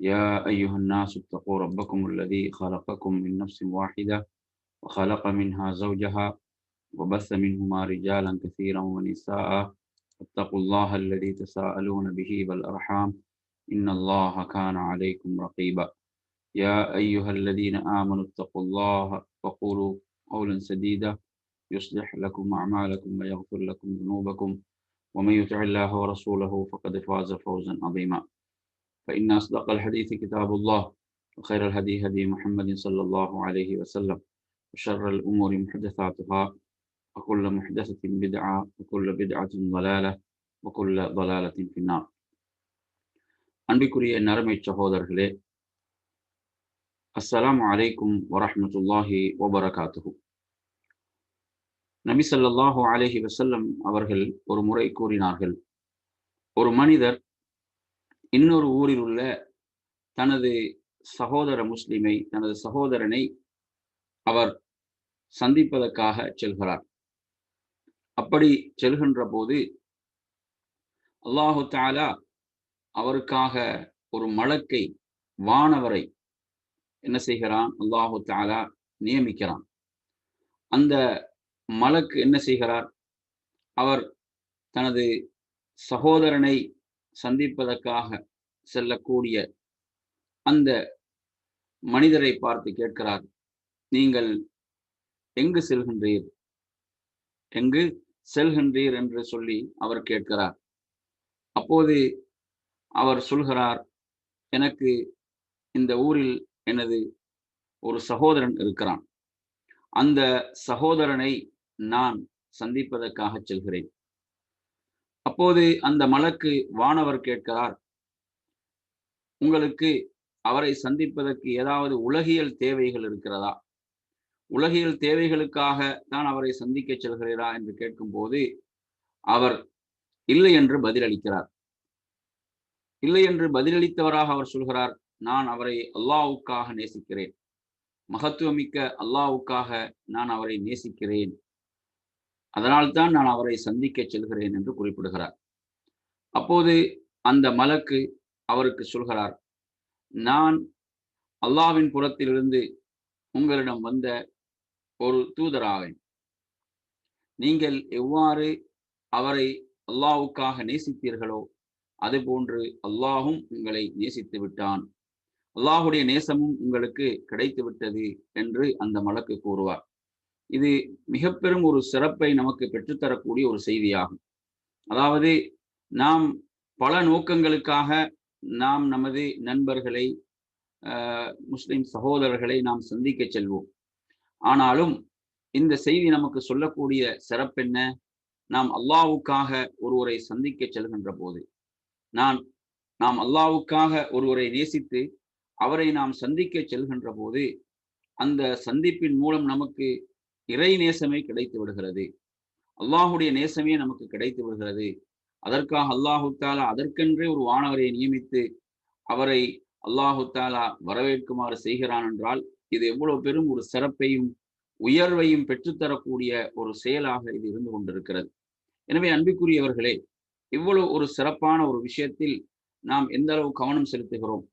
يا أيها الناس اتقوا ربكم الذي خلقكم من نفس واحدة وخلق منها زوجها وبث منهما رجالا كثيرا ونساء. اتقوا الله الذي تساءلون به والأرحام. إن الله كان عليكم رقيبا. يا أيها الذين آمنوا اتقوا الله وقولوا قولا سديدا. يصلح لكم أعمالكم ويغفر لكم ذنوبكم. ومن يطع الله ورسوله فقد فاز فوزا عظيما. فإن أصدق الحديث كتاب الله وخير الهدي هدي محمد صلى الله عليه وسلم وشر الأمور محدثاتها وكل محدثة بدعة وكل بدعة ضلالة وكل ضلالة في النار அன்பிற்குரிய நரமை சகோதரர்களே அஸ்ஸலாமு அலைக்கும் வரஹ்மத்துல்லாஹி வபரகாத்துஹு நபி ஸல்லல்லாஹு அலைஹி வஸல்லம் அவர்கள் ஒரு முறை கூறினார்கள் ஒரு மனிதர் இன்னொரு ஊரில் உள்ள தனது சகோதர முஸ்லிமை தனது சகோதரனை அவர் சந்திப்பதற்காக செல்கிறார். அப்படி செல்கின்ற போது அல்லாஹு தாலா அவருக்காக ஒரு மலக்கை வானவரை என்ன செய்கிறான்? அல்லாஹு தாலா நியமிக்கிறான். அந்த மலக்கு என்ன செய்கிறார்? அவர் தனது சகோதரனை சந்திப்பதற்காக செல்லக்கூடிய அந்த மனிதரை பார்த்து கேட்கிறார் நீங்கள் எங்கு செல்கின்றீர்? எங்கு செல்கின்றீர்? என்று சொல்லி அவர் கேட்கிறார். அப்போது அவர் சொல்கிறார் எனக்கு இந்த ஊரில் எனது ஒரு சகோதரன் இருக்கிறான். அந்த சகோதரனை நான் சந்திப்பதற்காக செல்கிறேன். அப்போது அந்த மலக்கு வானவர் கேட்கிறார் உங்களுக்கு அவரை சந்திப்பதற்கு ஏதாவது உலகியல் தேவைகள் இருக்கிறதா? உலகியல் தேவைகளுக்காக தான் அவரை சந்திக்க செல்கிறீரா? என்று கேட்கும் போது அவர் இல்லை என்று பதிலளிக்கிறார். இல்லை என்று பதிலளித்தவராக அவர் சொல்கிறார் நான் அவரை அல்லாவுக்காக நேசிக்கிறேன். மகத்துவமிக்க அல்லாவுக்காக நான் அவரை நேசிக்கிறேன். அதனால்தான் நான் அவரை சந்திக்க செல்கிறேன் என்று குறிப்பிடுகிறார். அப்போது அந்த மலக்கு அவருக்கு சொல்கிறார் நான் அல்லாவின் புறத்திலிருந்து உங்களிடம் வந்த ஒரு தூதராவேன். நீங்கள் எவ்வாறு அவரை அல்லாவுக்காக நேசித்தீர்களோ அதுபோன்று அல்லாஹும் உங்களை நேசித்து விட்டான். அல்லாஹுடைய நேசமும் உங்களுக்கு கிடைத்து விட்டது என்று அந்த மலக்கு கூறுவார். இது மிக பெரும் ஒரு சிறப்பை நமக்கு பெற்றுத்தரக்கூடிய ஒரு செய்தியாகும். அதாவது நாம் பல நோக்கங்களுக்காக நாம் நமது நண்பர்களை முஸ்லிம் சகோதரர்களை நாம் சந்திக்க செல்வோம். ஆனாலும் இந்த செய்தி நமக்கு சொல்லக்கூடிய சிறப்பென்ன நாம் அல்லாவுக்காக ஒருவரை சந்திக்க செல்கின்ற போது நான் நாம் அல்லாவுக்காக ஒருவரை நேசித்து அவரை நாம் சந்திக்க செல்கின்ற போது அந்த சந்திப்பின் மூலம் நமக்கு இறை நேசமே கிடைத்து விடுகிறது. அல்லாஹுடைய நேசமே நமக்கு கிடைத்து விடுகிறது. அதற்காக அல்லாஹு தாலா அதற்கென்றே ஒரு வானவரை நியமித்து அவரை அல்லாஹு தாலா வரவேற்குமாறு செய்கிறான் என்றால் இது எவ்வளவு பெரும் ஒரு சிறப்பையும் உயர்வையும் பெற்றுத்தரக்கூடிய ஒரு செயலாக இது இருந்து கொண்டிருக்கிறது. எனவே அன்பிற்குரியவர்களே இவ்வளவு ஒரு சிறப்பான ஒரு விஷயத்தில் நாம் எந்த அளவு கவனம் செலுத்துகிறோம்?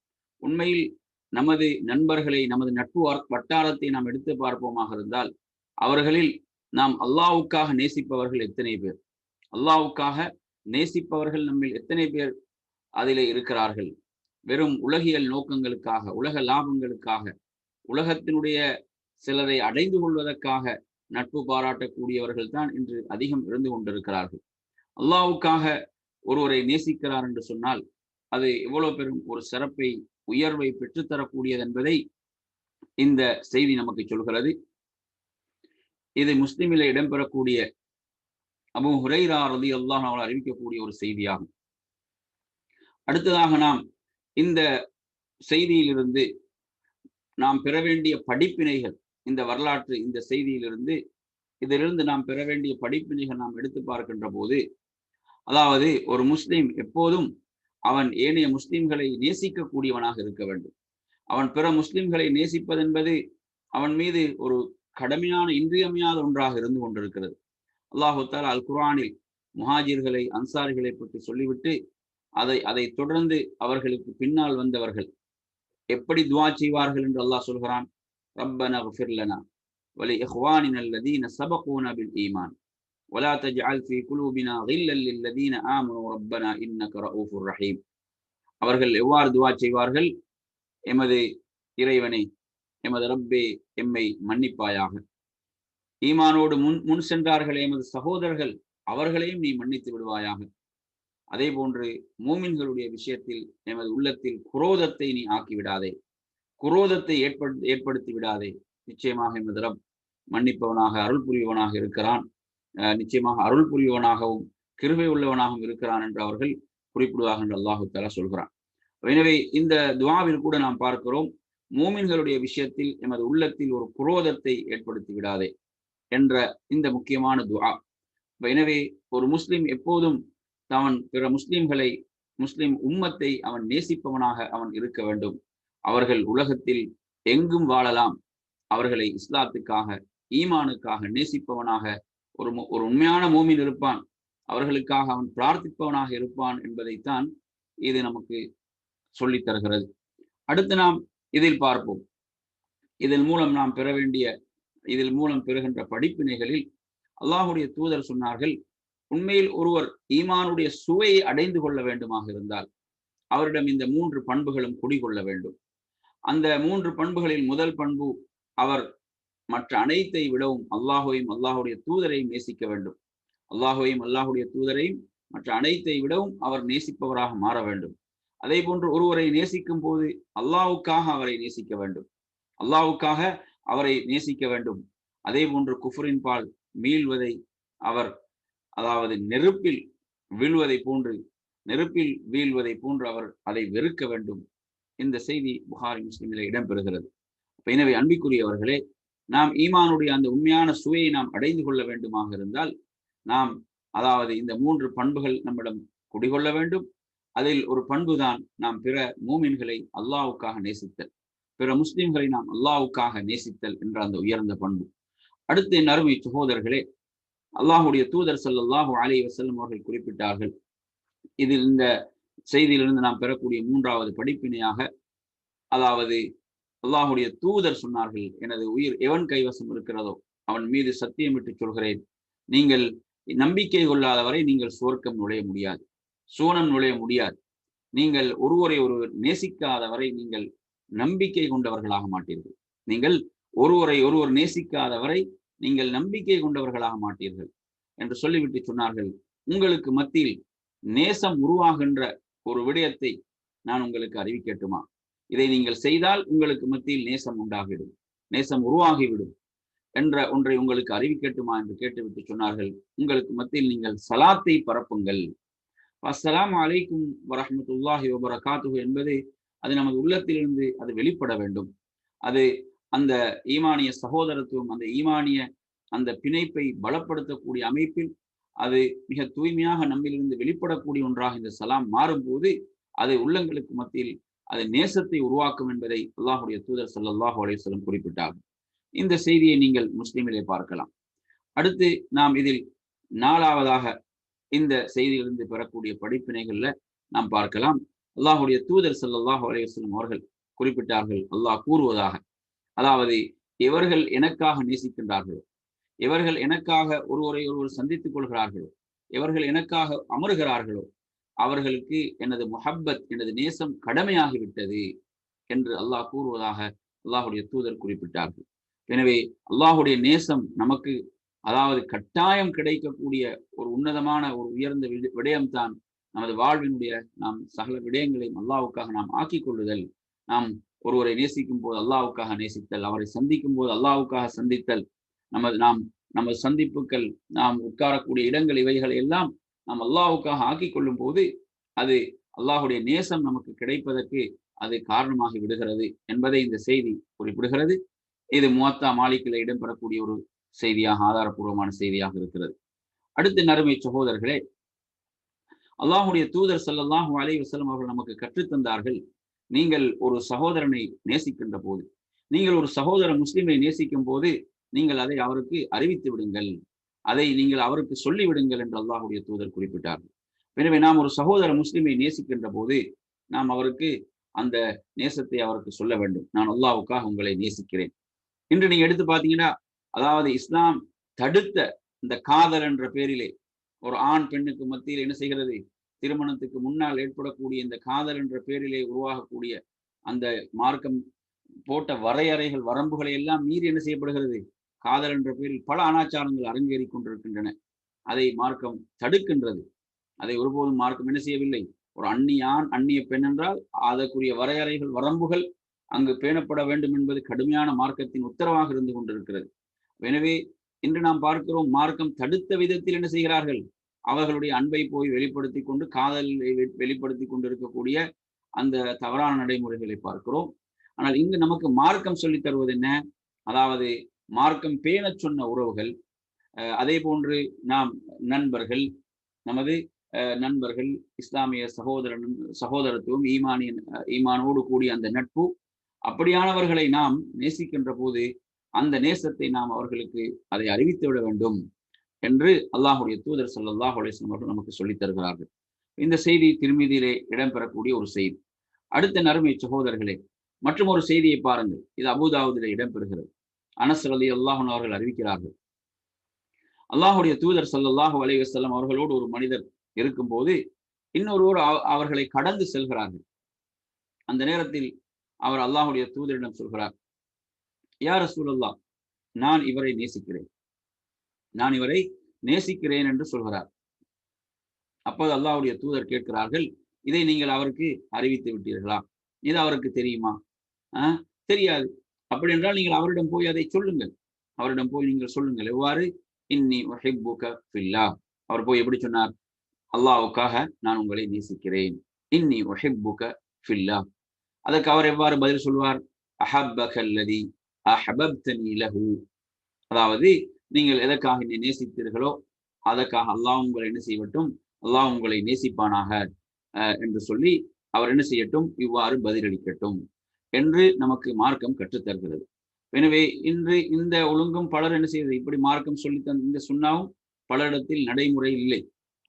உண்மையில் நமது நண்பர்களை நமது நட்பு வட்டாரத்தை நாம் எடுத்து பார்ப்போமாக இருந்தால் அவர்களில் நாம் அல்லாவுக்காக நேசிப்பவர்கள் எத்தனை பேர்? அல்லாவுக்காக நேசிப்பவர்கள் நம்மில் எத்தனை பேர் அதிலே இருக்கிறார்கள்? வெறும் உலகியல் நோக்கங்களுக்காக உலக லாபங்களுக்காக உலகத்தினுடைய சிலரை அடைந்து கொள்வதற்காக நட்பு பாராட்டக்கூடியவர்கள் தான் இன்று அதிகம் இருந்து கொண்டிருக்கிறார்கள். அல்லாவுக்காக ஒருவரை நேசிக்கிறார் என்று சொன்னால் அது எவ்வளவு பெரும் ஒரு சிறப்பை உயர்வை பெற்றுத்தரக்கூடியது என்பதை இந்த செய்தி நமக்கு சொல்கிறது. இது முஸ்லிமில இடம்பெறக்கூடிய அபு ஹுரைரா ரதி அல்லாஹ் அவர்கள் அறிவிக்கக்கூடிய ஒரு செய்தியாகும். அடுத்ததாக நாம் இந்த செய்தியிலிருந்து நாம் பெற வேண்டிய படிப்பினைகள் இந்த வரலாற்று இந்த செய்தியிலிருந்து இதிலிருந்து நாம் பெற வேண்டிய படிப்பினைகள் நாம் எடுத்து பார்க்கின்ற போது அதாவது ஒரு முஸ்லீம் எப்போதும் அவன் ஏனைய முஸ்லிம்களை நேசிக்கக்கூடியவனாக இருக்க வேண்டும். அவன் பிற முஸ்லிம்களை நேசிப்பதென்பது அவன் மீது ஒரு கடமையான இன்றியமையாத ஒன்றாக இருந்து கொண்டிருக்கிறது அல்லாஹு தாலா அல் குரானில் முஹாஜிர்களை அன்சாரிகளை பற்றி சொல்லிவிட்டு அதை அதை தொடர்ந்து அவர்களுக்கு பின்னால் வந்தவர்கள் எப்படி துவா செய்வார்கள் என்று அல்லாஹ் சொல்கிறான் ரப்பன ஃபிர்லனா வலி இஹ்வானின அல்லதீன சபகூன பில் ஈமான் ولا تجعل في قلوبنا غلا للذين آمنوا ربنا إنك رؤوف رحيم அவர்கள் எவ்வாறு துவா செய்வார்கள் எமது இறைவனை எமது ரப்பே எம்மை மன்னிப்பாயாக. ஈமானோடு முன் முன் சென்றார்கள் எமது சகோதரர்கள் அவர்களையும் நீ மன்னித்து விடுவாயாக. அதே போன்று மூமின்களுடைய விஷயத்தில் எமது உள்ளத்தில் குரோதத்தை நீ ஆக்கிவிடாதே. குரோதத்தை ஏற்படுத்தி ஏற்படுத்தி விடாதே. நிச்சயமாக எமது ரப் மன்னிப்பவனாக அருள் புரிவனாக இருக்கிறான். நிச்சயமாக அருள் புரிவனாகவும் கிருபை உள்ளவனாகவும் இருக்கிறான் என்று அவர்கள் குறிப்பிடுவார்கள் என்று அல்லாஹு தலா சொல்கிறான். எனவே இந்த துவாவில் கூட நாம் பார்க்கிறோம் மூமின்களுடைய விஷயத்தில் எமது உள்ளத்தில் ஒரு குரோதத்தை ஏற்படுத்தி விடாதே என்ற இந்த முக்கியமான துவா எனவே ஒரு முஸ்லிம் எப்போதும் அவன் பிற முஸ்லிம்களை முஸ்லிம் உம்மத்தை அவன் நேசிப்பவனாக அவன் இருக்க வேண்டும். அவர்கள் உலகத்தில் எங்கும் வாழலாம். அவர்களை இஸ்லாத்துக்காக ஈமானுக்காக நேசிப்பவனாக ஒரு ஒரு உண்மையான மூமின் இருப்பான். அவர்களுக்காக அவன் பிரார்த்திப்பவனாக இருப்பான் என்பதைத்தான் இது நமக்கு சொல்லித் தருகிறது. அடுத்து நாம் இதில் பார்ப்போம். இதன் மூலம் நாம் பெற வேண்டிய இதில் மூலம் பெறுகின்ற படிப்பினைகளில் அல்லாஹுடைய தூதர் சொன்னார்கள் உண்மையில் ஒருவர் ஈமானுடைய சுவையை அடைந்து கொள்ள வேண்டுமாக இருந்தால் அவரிடம் இந்த மூன்று பண்புகளும் குடிகொள்ள வேண்டும். அந்த மூன்று பண்புகளில் முதல் பண்பு அவர் மற்ற அனைத்தை விடவும் அல்லாஹுவையும் அல்லாஹுடைய தூதரையும் நேசிக்க வேண்டும். அல்லாஹுவையும் அல்லாஹுடைய தூதரையும் மற்ற அனைத்தை விடவும் அவர் நேசிப்பவராக மாற வேண்டும். அதே போன்று ஒருவரை நேசிக்கும் போது அல்லாவுக்காக அவரை நேசிக்க வேண்டும். அல்லாவுக்காக அவரை நேசிக்க வேண்டும். அதே போன்று குஃபரின் பால் மீள்வதை அவர் அதாவது நெருப்பில் வீழ்வதை போன்று நெருப்பில் வீழ்வதை போன்று அவர் அதை வெறுக்க வேண்டும். இந்த செய்தி புகாரி முஸ்லிமில் இடம்பெறுகிறது. எனவே அன்பிக்குரியவர்களே நாம் ஈமானுடைய அந்த உண்மையான சுவையை நாம் அடைந்து கொள்ள வேண்டுமாக இருந்தால் நாம் அதாவது இந்த மூன்று பண்புகள் நம்மிடம் குடிகொள்ள வேண்டும். அதில் ஒரு பண்புதான் நாம் பிற மூமின்களை அல்லாவுக்காக நேசித்தல். பிற முஸ்லிம்களை நாம் அல்லாவுக்காக நேசித்தல் என்ற அந்த உயர்ந்த பண்பு. அடுத்து என் அருமை சகோதரர்களே அல்லாஹுடைய தூதர் சல்லாஹூ அலி வசல்லம் அவர்கள் குறிப்பிட்டார்கள். இதில் இந்த செய்தியிலிருந்து நாம் பெறக்கூடிய மூன்றாவது படிப்பினையாக அதாவது அல்லாஹுடைய தூதர் சொன்னார்கள் எனது உயிர் எவன் கைவசம் இருக்கிறதோ அவன் மீது சத்தியமிட்டு சொல்கிறேன். நீங்கள் நம்பிக்கை கொள்ளாதவரை நீங்கள் சுவர்க்கம் நுழைய முடியாது. சூனம் நுழைய முடியாது. நீங்கள் ஒருவரை ஒருவர் நேசிக்காதவரை நீங்கள் நம்பிக்கை கொண்டவர்களாக மாட்டீர்கள். நீங்கள் ஒருவரை ஒருவர் நேசிக்காதவரை நீங்கள் நம்பிக்கை கொண்டவர்களாக மாட்டீர்கள் என்று சொல்லிவிட்டு சொன்னார்கள். உங்களுக்கு மத்தியில் நேசம் உருவாகின்ற ஒரு விடயத்தை நான் உங்களுக்கு அறிவிக்கட்டுமா? இதை நீங்கள் செய்தால் உங்களுக்கு மத்தியில் நேசம் உண்டாகிவிடும். நேசம் உருவாகிவிடும் என்ற ஒன்றை உங்களுக்கு அறிவிக்கட்டுமா என்று கேட்டுவிட்டு சொன்னார்கள். உங்களுக்கு மத்தியில் நீங்கள் சலாத்தை பரப்புங்கள். அஸ்ஸலாம் அலைக்கும் வரமத்துல்லாஹி வபரகாத்துஹு என்பது அது நமது உள்ளத்திலிருந்து அது வெளிப்பட வேண்டும். அது அந்த ஈமானிய சகோதரத்துவம் அந்த ஈமானிய அந்த பிணைப்பை பலப்படுத்தக்கூடிய அமைப்பில் அது மிக தூய்மையாக நம்மிலிருந்து வெளிப்படக்கூடிய ஒன்றாக இந்த சலாம் மாறும்போது அது உள்ளங்களுக்கு மத்தியில் அது நேசத்தை உருவாக்கும் என்பதை அல்லாஹுடைய தூதர் சல்லாஹூ அலையம் குறிப்பிட்டார். இந்த செய்தியை நீங்கள் முஸ்லீமிலே பார்க்கலாம். அடுத்து நாம் இதில் நாலாவதாக இந்த செய்தியிலிருந்து பெறக்கூடிய படிப்பினைகள்ல நாம் பார்க்கலாம். அல்லாஹுடைய தூதர் சல்லாஹூ அலையம் அவர்கள் குறிப்பிட்டார்கள். அல்லாஹ் கூறுவதாக. அதாவது எவர்கள் எனக்காக நேசிக்கின்றார்களோ எவர்கள் எனக்காக ஒருவரை ஒருவர் சந்தித்துக் கொள்கிறார்களோ எவர்கள் எனக்காக அமருகிறார்களோ அவர்களுக்கு எனது முஹப்பத் எனது நேசம் கடமையாகிவிட்டது என்று அல்லாஹ் கூறுவதாக அல்லாஹுடைய தூதர் குறிப்பிட்டார்கள். எனவே அல்லாஹுடைய நேசம் நமக்கு அதாவது கட்டாயம் கிடைக்கக்கூடிய ஒரு உன்னதமான ஒரு உயர்ந்த விடயம்தான் நமது வாழ்வினுடைய நாம் சகல விடயங்களையும் அல்லாவுக்காக நாம் ஆக்கிக் கொள்ளுதல் நாம் ஒருவரை நேசிக்கும் போது அல்லாவுக்காக நேசித்தல் அவரை சந்திக்கும் போது அல்லாவுக்காக சந்தித்தல் நமது நாம் நமது சந்திப்புகள் நாம் உட்காரக்கூடிய இடங்கள் இவைகளை எல்லாம் நாம் அல்லாவுக்காக ஆக்கிக் கொள்ளும் போது அது அல்லாஹுடைய நேசம் நமக்கு கிடைப்பதற்கு அது காரணமாகி விடுகிறது என்பதை இந்த செய்தி குறிப்பிடுகிறது. இது மூத்தா மாளிகையில் இடம்பெறக்கூடிய ஒரு செய்தியாக ஆதாரப்பூர்வமான செய்தியாக இருக்கிறது. அடுத்து நறுமை சகோதரர்களே அல்லாஹுடைய தூதர் ஸல்லல்லாஹு அலைஹி வஸல்லம் அவர்கள் நமக்கு கற்றுத்தந்தார்கள் நீங்கள் ஒரு சகோதரனை நேசிக்கின்ற போது நீங்கள் ஒரு சகோதர முஸ்லிமை நேசிக்கும் போது நீங்கள் அதை அவருக்கு அறிவித்து விடுங்கள் அதை நீங்கள் அவருக்கு சொல்லிவிடுங்கள் என்று அல்லாஹுடைய தூதர் குறிப்பிட்டார்கள். எனவே நாம் ஒரு சகோதர முஸ்லிமை நேசிக்கின்ற போது நாம் அவருக்கு அந்த நேசத்தை அவருக்கு சொல்ல வேண்டும். நான் அல்லாவுக்காக உங்களை நேசிக்கிறேன். இன்று நீங்க எடுத்து பார்த்தீங்கன்னா அதாவது இஸ்லாம் தடுத்த இந்த காதல் என்ற பேரிலே ஒரு ஆண் பெண்ணுக்கு மத்தியில் என்ன செய்கிறது? திருமணத்துக்கு முன்னால் ஏற்படக்கூடிய இந்த காதல் என்ற பேரிலே உருவாகக்கூடிய அந்த மார்க்கம் போட்ட வரையறைகள் வரம்புகளை எல்லாம் மீறி என்ன செய்யப்படுகிறது? காதல் என்ற பேரில் பல அனாச்சாரங்கள் அரங்கேறி கொண்டிருக்கின்றன. அதை மார்க்கம் தடுக்கின்றது. அதை ஒருபோதும் மார்க்கம் என்ன செய்யவில்லை. ஒரு அந்நிய ஆண் அந்நிய பெண் என்றால் அதற்குரிய வரையறைகள் வரம்புகள் அங்கு பேணப்பட வேண்டும் என்பது கடுமையான மார்க்கத்தின் உத்தரவாக இருந்து கொண்டிருக்கிறது. எனவே இன்று நாம் பார்க்கிறோம் மார்க்கம் தடுத்த விதத்தில் என்ன செய்கிறார்கள்? அவர்களுடைய அன்பை போய் வெளிப்படுத்தி கொண்டு காதலை வெளிப்படுத்தி கொண்டிருக்கக்கூடிய அந்த தவறான நடைமுறைகளை பார்க்கிறோம். ஆனால் இங்கு நமக்கு மார்க்கம் சொல்லி தருவது என்ன? அதாவது மார்க்கம் பேணச் சொன்ன உறவுகள் அதே போன்று நாம் நண்பர்கள் நமது நண்பர்கள் இஸ்லாமிய சகோதரன் சகோதரத்துவம் ஈமானியன் ஈமானோடு கூடிய அந்த நட்பு அப்படியானவர்களை நாம் நேசிக்கின்ற போது அந்த நேசத்தை நாம் அவர்களுக்கு அதை அறிவித்து விட வேண்டும் என்று அல்லாஹுடைய தூதர் சல்லாஹ் அலிஸ்லாம் அவர்கள் நமக்கு சொல்லித் தருகிறார்கள். இந்த செய்தி திருமீதியிலே இடம்பெறக்கூடிய ஒரு செய்தி. அடுத்த நறுமை சகோதரர்களே மற்றும் ஒரு செய்தியை பாருங்கள். இது அபுதாவுதிலே இடம்பெறுகிறது. அனஸ் அலி அல்லாஹன் அவர்கள் அறிவிக்கிறார்கள். அல்லாஹுடைய தூதர் சல்லாஹு அலிவசல்லம் அவர்களோடு ஒரு மனிதர் இருக்கும்போது இன்னொருவர் அவர்களை கடந்து செல்கிறார்கள். அந்த நேரத்தில் அவர் அல்லாஹுடைய தூதரிடம் சொல்கிறார். யார் சூழல்லா நான் இவரை நேசிக்கிறேன். நான் இவரை நேசிக்கிறேன் என்று சொல்கிறார். அப்போது அல்லாஹுடைய தூதர் கேட்கிறார்கள் இதை நீங்கள் அவருக்கு அறிவித்து விட்டீர்களா? இது அவருக்கு தெரியுமா? ஆஹ் தெரியாது. அப்படி என்றால் நீங்கள் அவரிடம் போய் அதை சொல்லுங்கள். அவரிடம் போய் நீங்கள் சொல்லுங்கள். எவ்வாறு? இன்னி ஃபில்லா அவர் போய் எப்படி சொன்னார்? அல்லாவுக்காக நான் உங்களை நேசிக்கிறேன். இன்னி ஒஹிப்புக ஃபில்லா அதற்கு அவர் எவ்வாறு பதில் சொல்வார்? அஹப்பகல்லதி அஹபப்தனி லஹு. அதாவது நீங்கள் எதற்காக என்னை நேசித்தீர்களோ அதற்காக அல்லாஹ் உங்களை என்ன செய்யட்டும் அல்லாஹ் உங்களை நேசிப்பானாக என்று சொல்லி அவர் என்ன செய்யட்டும் இவ்வாறு பதிலளிக்கட்டும் என்று நமக்கு மார்க்கம் கற்றுத்தருகிறது. எனவே இன்று இந்த ஒழுங்கும் பலர் என்ன செய்வது? இப்படி மார்க்கம் சொல்லி தந்த இந்த சுண்ணாவும் பலரிடத்தில் நடைமுறை இல்லை.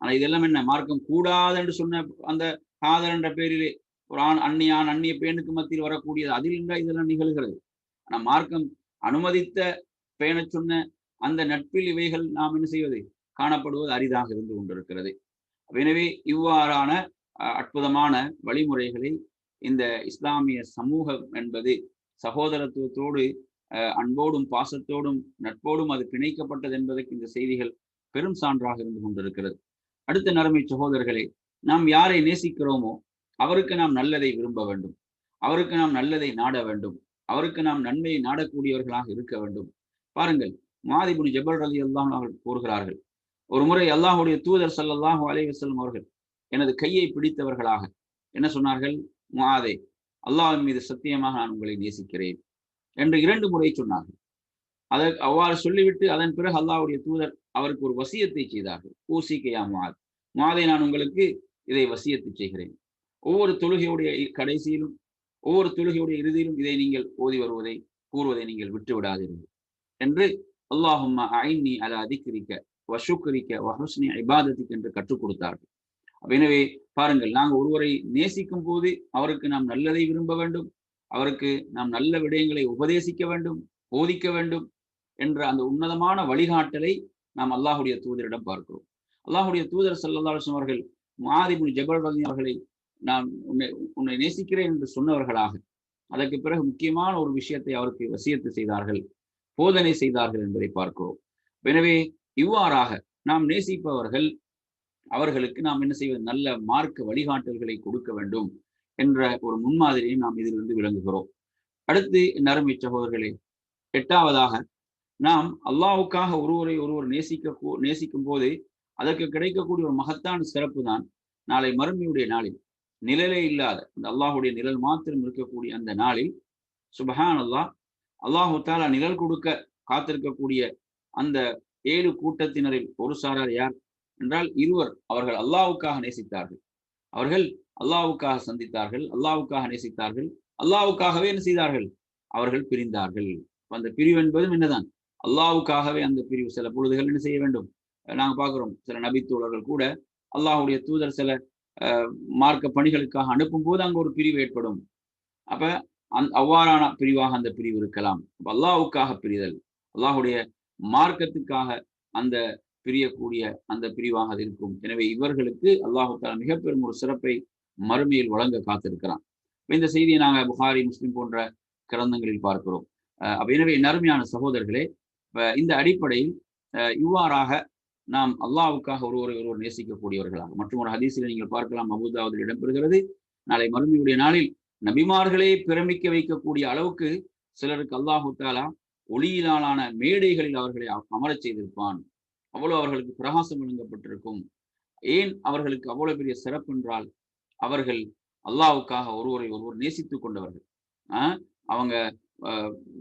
ஆனால் இதெல்லாம் என்ன? மார்க்கம் கூடாது என்று சொன்ன அந்த காதல் என்ற பேரிலே ஒரு ஆண் அந்நியான் அந்நிய பெண்ணுக்கு மத்தியில் வரக்கூடியது அதில் இருந்தால் இதெல்லாம் நிகழ்கிறது. ஆனா மார்க்கம் அனுமதித்த பேண சொன்ன அந்த நட்பில் இவைகள் நாம் என்ன செய்வது? காணப்படுவது அரிதாக இருந்து கொண்டிருக்கிறது. எனவே இவ்வாறான அற்புதமான வழிமுறைகளை இந்த இஸ்லாமிய சமூகம் என்பது சகோதரத்துவத்தோடு அன்போடும் பாசத்தோடும் நட்போடும் அது பிணைக்கப்பட்டது என்பதற்கு இந்த செய்திகள் பெரும் சான்றாக இருந்து கொண்டிருக்கிறது. அடுத்த நரமை சகோதரர்களே நாம் யாரை நேசிக்கிறோமோ அவருக்கு நாம் நல்லதை விரும்ப வேண்டும். அவருக்கு நாம் நல்லதை நாட வேண்டும். அவருக்கு நாம் நன்மையை நாடக்கூடியவர்களாக இருக்க வேண்டும். பாருங்கள் மாதிபுனி ஜபல் அலி அல்லாம் அவர்கள் கூறுகிறார்கள் ஒரு முறை அல்லாஹுடைய தூதர் சல்லாஹூ அலைவசல்லம் அவர்கள் எனது கையை பிடித்தவர்களாக என்ன சொன்னார்கள்? மாதே அல்லாஹின் மீது சத்தியமாக நான் உங்களை நேசிக்கிறேன் என்று இரண்டு முறை சொன்னார்கள். அதற்கு அவ்வாறு சொல்லிவிட்டு அதன் பிறகு அல்லாஹுடைய தூதர் அவருக்கு ஒரு வசியத்தை செய்தார்கள். ஊசிக்கையா மாத் மாதை நான் உங்களுக்கு இதை வசியத்தை செய்கிறேன். ஒவ்வொரு தொழுகையுடைய கடைசியிலும் ஒவ்வொரு தொழுகையுடைய இறுதியிலும் இதை நீங்கள் ஓதி வருவதை கூறுவதை நீங்கள் விட்டு விடாதீர்கள் என்று அல்லாஹும்மா ஐநி அல அதிகரிக்க வஷுக்கரிக்க வஹுஸ்னி இபாதத்திக் என்று கற்றுக் கொடுத்தார்கள். எனவே பாருங்கள் நாங்கள் ஒருவரை நேசிக்கும் போது அவருக்கு நாம் நல்லதை விரும்ப வேண்டும் அவருக்கு நாம் நல்ல விடயங்களை உபதேசிக்க வேண்டும் போதிக்க வேண்டும் என்ற அந்த உன்னதமான வழிகாட்டலை நாம் அல்லாஹுடைய தூதரிடம் பார்க்கிறோம். அல்லாஹுடைய தூதர் சல்லாஹம் அவர்கள் மாதிபுல் ஜபல் அவர்களை நான் உன்னை உன்னை நேசிக்கிறேன் என்று சொன்னவர்களாக. அதற்கு பிறகு முக்கியமான ஒரு விஷயத்தை அவருக்கு வசியத்து செய்தார்கள். போதனை செய்தார்கள் என்பதை பார்க்கிறோம். எனவே இவ்வாறாக நாம் நேசிப்பவர்கள் அவர்களுக்கு நாம் என்ன செய்வது? நல்ல மார்க்க வழிகாட்டல்களை கொடுக்க வேண்டும் என்ற ஒரு முன்மாதிரியை நாம் இதிலிருந்து விளங்குகிறோம். அடுத்து நரம்பி சகோதரர்களே எட்டாவதாக நாம் அல்லாவுக்காக ஒருவரை ஒருவர் நேசிக்க நேசிக்கும் போது அதற்கு கிடைக்கக்கூடிய ஒரு மகத்தான சிறப்பு தான் நாளை மறுமையுடைய நாளில். நிழலே இல்லாத அந்த அல்லாஹுடைய நிழல் மாத்திரம் இருக்கக்கூடிய அந்த நாளில் சுபஹான் அல்லாஹ் அல்லாஹு தாலா நிழல் கொடுக்க காத்திருக்கக்கூடிய அந்த ஏழு கூட்டத்தினரில் ஒரு சாரார் யார் என்றால் இருவர் அவர்கள் அல்லாவுக்காக நேசித்தார்கள். அவர்கள் அல்லாவுக்காக சந்தித்தார்கள் அல்லாவுக்காக நேசித்தார்கள் அல்லாவுக்காகவே என்ன செய்தார்கள்? அவர்கள் பிரிந்தார்கள். அந்த பிரிவு என்பதும் என்னதான்? அல்லாவுக்காகவே அந்த பிரிவு. சில பொழுதுகள் என்ன செய்ய வேண்டும்? நாங்க பார்க்கிறோம் சில நபித்தோழர்கள் கூட அல்லாஹுடைய தூதர் சில மார்க்க பணிகளுக்காக அனுப்பும் போது அங்க ஒரு பிரிவு ஏற்படும். அப்ப அந் அவ்வாறான பிரிவாக அந்த பிரிவு இருக்கலாம். அல்லாவுக்காக பிரிதல். அல்லாஹுடைய மார்க்கத்துக்காக அந்த பிரியக்கூடிய அந்த பிரிவாக அது இருக்கும். எனவே இவர்களுக்கு அல்லாஹு தாலா மிக பெரும் ஒரு சிறப்பை மறுமையில் வழங்க காத்திருக்கிறான். இந்த செய்தியை நாங்கள் புகாரி முஸ்லிம் போன்ற கிரந்தங்களில் பார்க்கிறோம். அப்ப எனவே நறுமையான சகோதரர்களே இந்த அடிப்படையில் இவ்வாறாக நாம் அல்லாவுக்காக ஒருவரை ஒருவர் நேசிக்கக்கூடியவர்களாக. மற்றும் ஒரு ஹதீசில் நீங்கள் பார்க்கலாம் அபுதாவதில் இடம்பெறுகிறது. நாளை மறுமையுடைய நாளில் நபிமார்களே பிரமிக்க வைக்கக்கூடிய அளவுக்கு சிலருக்கு அல்லாஹு தாலா ஒளியிலான மேடைகளில் அவர்களை அமரச் செய்திருப்பான். அவ்வளவு அவர்களுக்கு பிரகாசம் வழங்கப்பட்டிருக்கும். ஏன் அவர்களுக்கு அவ்வளவு பெரிய சிறப்பு என்றால் அவர்கள் அல்லாவுக்காக ஒருவரை ஒருவர் நேசித்துக் கொண்டவர்கள். ஆஹ் அவங்க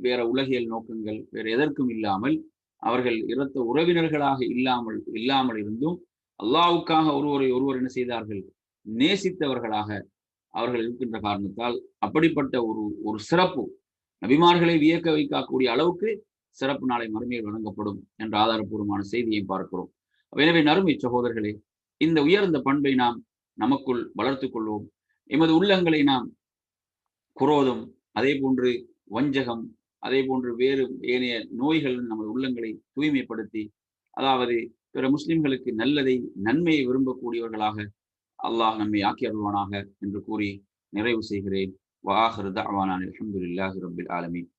வேற உலகியல் நோக்கங்கள் வேற எதற்கும் இல்லாமல் அவர்கள் இரத்த உறவினர்களாக இல்லாமல் இல்லாமல் இருந்தும் அல்லாவுக்காக ஒருவரை ஒருவர் என்ன செய்தார்கள்? நேசித்தவர்களாக அவர்கள் இருக்கின்ற காரணத்தால் அப்படிப்பட்ட ஒரு ஒரு சிறப்பு நபிமார்களை வியக்க வைக்கக்கூடிய அளவுக்கு சிறப்பு நாளை மறுமையில் வழங்கப்படும் என்ற ஆதாரபூர்வமான செய்தியை பார்க்கிறோம். எனவே நறுமை சகோதரர்களே இந்த உயர்ந்த பண்பை நாம் நமக்குள் வளர்த்து கொள்வோம். எமது உள்ளங்களை நாம் குரோதம் அதே போன்று வஞ்சகம் அதே போன்று வேறு ஏனைய நோய்கள் நமது உள்ளங்களை தூய்மைப்படுத்தி அதாவது பிற முஸ்லிம்களுக்கு நல்லதை நன்மையை விரும்பக்கூடியவர்களாக அல்லாஹ் நம்மை ஆக்கி அருள்வானாக என்று கூறி நிறைவு செய்கிறேன். வாஹர் தவானான் அலமதுல்லாஹி ரபில் ஆலமீன்.